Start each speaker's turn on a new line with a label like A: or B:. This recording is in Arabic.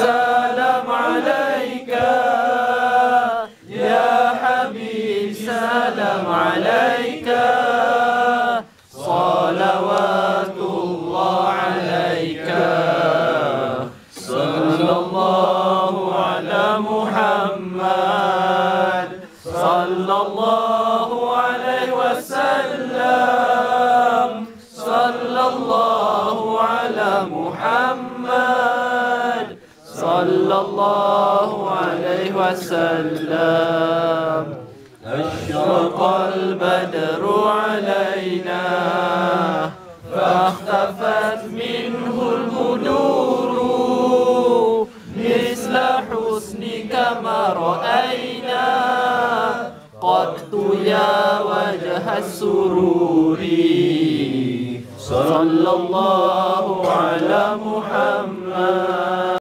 A: سلام عليك. يا حبيب سلام عليك. صلوات الله عليك. صلى الله على محمد. صلى الله عليه وسلم. صلى الله على محمد. صلى الله عليه وسلم. أشرق البدر علينا فاختفت منه البدور مثل حسنك ما رأينا قط يا وجه السرور. صلى الله على محمد.